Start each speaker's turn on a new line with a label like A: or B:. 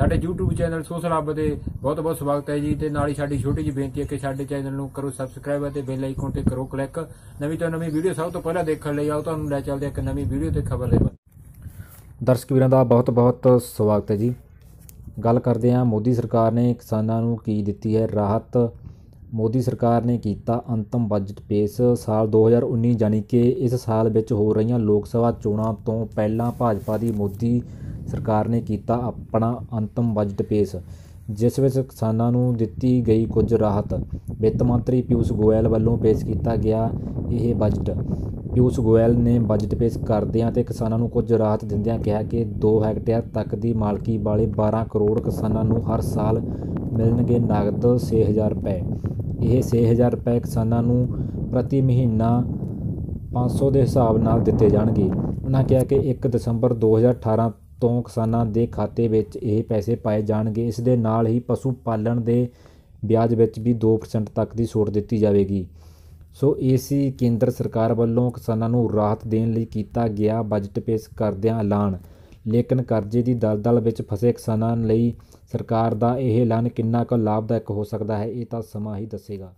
A: ਸਾਡੇ YouTube channel social ਹੱਬ ਦੇ ਬਹੁਤ ਬਹੁਤ ਸਵਾਗਤ ਹੈ ਜੀ ਤੇ ਨਾਲ ਹੀ ਸਾਡੀ ਛੋਟੀ ਜਿਹੀ ਬੇਨਤੀ ਹੈ ਕਿ ਸਾਡੇ ਚੈਨਲ ਨੂੰ ਕਰੋ ਸਬਸਕ੍ਰਾਈਬ ਅਤੇ ਬੈਲ ਆਈਕਨ ਤੇ ਕਰੋ ਕਲਿੱਕ ਨਵੀਂ ਤੋਂ ਨਵੀਂ ਵੀਡੀਓ ਸਭ ਤੋਂ ਪਹਿਲਾਂ ਦੇਖਣ ਲਈ ਆਓ, ਤੁਹਾਨੂੰ ਲੈ ਚੱਲਦੇ ਹਾਂ ਇੱਕ ਨਵੀਂ ਵੀਡੀਓ ਤੇ ਖਬਰ ਲੈ
B: ਦਰਸ਼ਕ ਵੀਰਾਂ ਦਾ ਬਹੁਤ-ਬਹੁਤ ਸਵਾਗਤ ਹੈ ਜੀ। ਗੱਲ ਕਰਦੇ ਹਾਂ ਮੋਦੀ ਸਰਕਾਰ ਨੇ ਕਿਸਾਨਾਂ ਨੂੰ ਕੀ ਦਿੱਤੀ ਹੈ ਰਾਹਤ? ਮੋਦੀ ਸਰਕਾਰ ਨੇ ਕੀਤਾ ਅੰਤਮ ਬਜਟ ਪੇਸ਼ ਸਾਲ 2019 ਯਾਨੀ ਕਿ ਇਸ ਸਾਲ ਵਿੱਚ ਹੋ ਰਹੀਆਂ ਲੋਕ ਸਭਾ ਚੋਣਾਂ ਤੋਂ ਪਹਿਲਾਂ ਭਾਜਪਾ ਦੀ ਮੋਦੀ ਸਰਕਾਰ ਨੇ ਕੀਤਾ ਆਪਣਾ ਅੰਤਮ ਬਜਟ ਪੇਸ਼, ਜਿਸ ਵਿੱਚ ਕਿਸਾਨਾਂ ਨੂੰ ਦਿੱਤੀ ਗਈ ਕੁਝ ਰਾਹਤ। ਵਿੱਤ ਮੰਤਰੀ ਪਿਊਸ਼ ਗੋਇਲ ਵੱਲੋਂ ਪੇਸ਼ ਕੀਤਾ ਗਿਆ ਇਹ ਬਜਟ ਪਿਊਸ਼ ਗੋਇਲ ਨੇ ਬਜਟ ਪੇਸ਼ ਕਰਦਿਆਂ ਤੇ ਕਿਸਾਨਾਂ ਨੂੰ ਕੁਝ ਰਾਹਤ ਦਿੰਦਿਆਂ ਕਿਹਾ ਕਿ 2 ਹੈਕਟੇਅਰ ਤੱਕ ਦੀ ਮਾਲਕੀ ਵਾਲੇ 12 ਕਰੋੜ ਕਿਸਾਨਾਂ ਨੂੰ ਹਰ ਸਾਲ ਮਿਲਣਗੇ ਨਗਦ 6000 ਰੁਪਏ। ਇਹ 6000 ਰੁਪਏ ਕਿਸਾਨਾਂ ਨੂੰ ਪ੍ਰਤੀ ਮਹੀਨਾ 500 ਦੇ ਹਿਸਾਬ ਨਾਲ ਦਿੱਤੇ ਜਾਣਗੇ। ਉਹਨਾਂ ਕਿਹਾ ਕਿ 1 ਦਸੰਬਰ 2018 ਤੋਂ ਕਿਸਾਨਾਂ ਦੇ ਖਾਤੇ ਵਿੱਚ ਇਹ ਪੈਸੇ ਪਾਏ ਜਾਣਗੇ। ਇਸ ਦੇ ਨਾਲ ਹੀ ਪਸ਼ੂ ਪਾਲਣ ਦੇ ਵਿਆਜ ਵਿੱਚ ਵੀ 2% ਤੱਕ ਦੀ ਛੋਟ ਦਿੱਤੀ ਜਾਵੇਗੀ। ਸੋ ਇਹ ਸੀ ਕੇਂਦਰ ਸਰਕਾਰ ਵੱਲੋਂ ਕਿਸਾਨਾਂ ਨੂੰ ਰਾਹਤ ਦੇਣ ਲਈ ਕੀਤਾ ਗਿਆ ਬਜਟ ਪੇਸ਼ ਕਰਦਿਆਂ ਐਲਾਨ। ਲੇਕਿਨ ਕਰਜ਼ੇ ਦੀ ਦਲਦਲ ਵਿੱਚ ਫਸੇ ਕਿਸਾਨਾਂ ਲਈ ਸਰਕਾਰ ਦਾ ਇਹ ਐਲਾਨ ਕਿੰਨਾ ਕੁ ਲਾਭਦਾਇਕ ਹੋ ਸਕਦਾ ਹੈ, ਇਹ ਤਾਂ ਸਮਾਂ ਹੀ ਦੱਸੇਗਾ।